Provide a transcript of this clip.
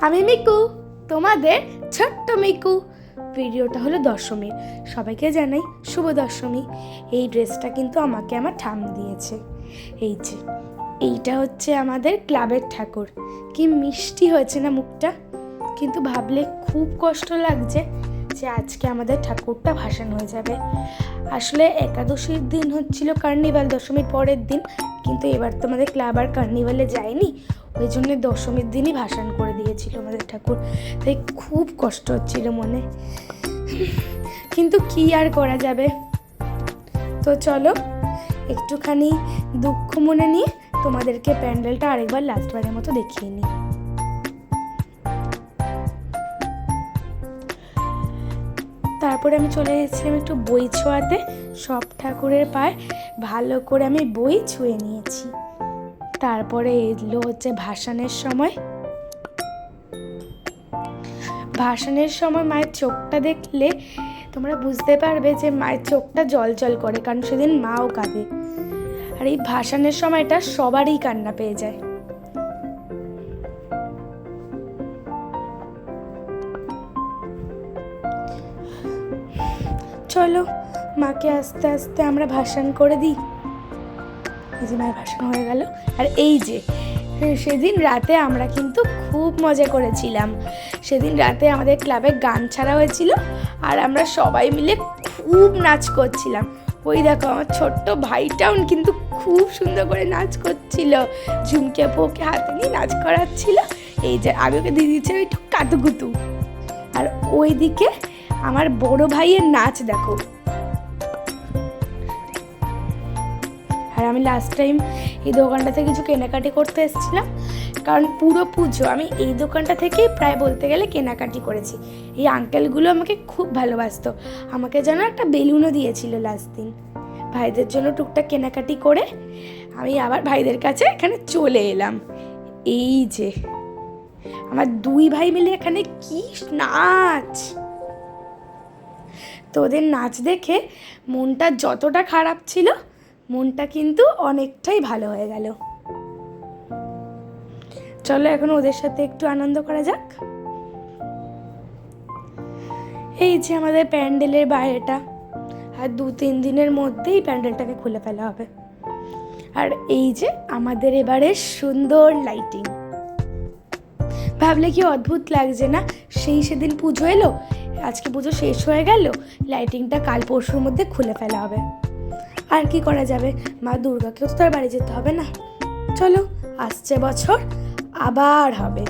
আমি মিকু, তোমাদের ছোট্ট মিকু। ভিডিওটা হলো দশমীর সবাইকে জানাই শুভ দশমী। এই ড্রেসটা কিন্তু আমাকে আমার ঠাম দিয়েছে। এই যে, এইটা হচ্ছে আমাদের ক্লাবের ঠাকুর। কি মিষ্টি হয়েছে না মুখটা। কিন্তু ভাবলে খুব কষ্ট লাগছে। যে আজকে আমাদের ঠাকুরটা ভাসান হয়ে যাবে। আসলে একাদশীর দিন হচ্ছিল কার্নিভাল দশমীর পরের দিন। কিন্তু এবার তো আমাদের ক্লাব আর কার্নিভালে যায়নি। ওই জন্য দশমীর দিনই ভাসান করে দিয়েছিল আমাদের ঠাকুর। তাই খুব কষ্ট হচ্ছিল মনে। কিন্তু কি আর করা যাবে? তো চলো, একটুখানি দুঃখ মনে নিয়ে তোমাদেরকে প্যান্ডেলটা আরেকবার লাস্টবারের মতো দেখিয়ে নিই। তারপরে আমি চলে এসেছিলাম একটু বই ছোঁয়াতে। সব ঠাকুরের পায়ে। ভালো করে আমি বই ছুঁয়ে নিয়েছি। তারপরে এলো হচ্ছে ভাসানের সময়। ভাসানের সময় মায়ের চোখটা দেখলে তোমরা বুঝতে পারবে যে মায়ের চোখটা জল জল করে, কারণ সেদিন মাও কাঁদে। আর এই ভাসানের সময়টা সবারই কান্না পেয়ে যায়। চলো, মাকে আস্তে আস্তে আমরা ভাসান করে দিই। এই যে মায়ের ভাসান হয়ে গেল। আর এই যে, সেদিন রাতে আমরা কিন্তু খুব মজা করেছিলাম। সেদিন রাতে আমাদের ক্লাবে গান ছাড়া হয়েছিল আর আমরা সবাই মিলে খুব নাচ করছিলাম। ওই দেখো, আমার ছোট্ট ভাইটাও কিন্তু খুব সুন্দর করে নাচ করছিল। ঝুমকে পোকে হাতে নিয়ে নাচ করাচ্ছিল। এই যে, আমি ওকে দিয়ে দিচ্ছি একটু কাতুকুতু আর ওইদিকে আমার বড় ভাইয়ের নাচ দেখো। আর আমি লাস্ট টাইম এই দোকানটাতে কিছু কেনাকাটি করতে এসেছিলাম, কারণ পুরো পুজো আমি এই দোকানটা থেকেই প্রায় বলতে গেলে কেনাকাটি করেছি। এই আঙ্কেলগুলো আমাকে খুব ভালোবাসতো। আমাকে যেন একটা বেলুনও দিয়েছিল লাস্ট দিন। ভাইদের জন্য টুকটাক কেনাকাটি করে আমি আবার ভাইদের কাছে এখানে চলে এলাম। এই যে, আমার দুই ভাই মিলে এখানে কি নাচ! তো ওদের নাচ দেখে মনটা যতটা খারাপ ছিল, মনটা কিন্তু অনেকটাই ভালো হয়ে গেল। চলো এখন ওদের সাথে একটু আনন্দ করা যাক। এই যে আমাদের প্যান্ডেলের বাইরেটা, আর দু তিন দিনের মধ্যেই প্যান্ডেলটাকে খুলে ফেলা হবে। আর এই যে আমাদের এবারে সুন্দর লাইটিং ভাবলে কি অদ্ভুত লাগছে না? সেই সেদিন পুজো এলো, আজকে পুজো শেষ হয়ে গেল লাইটিংটা কাল পরশুর মধ্যে খুলে ফেলা হবে। আর কি করা যাবে? মা দুর্গাকেও তো তার বাড়ি যেতে হবে না। চলো, আসছে বছর, আবার হবে।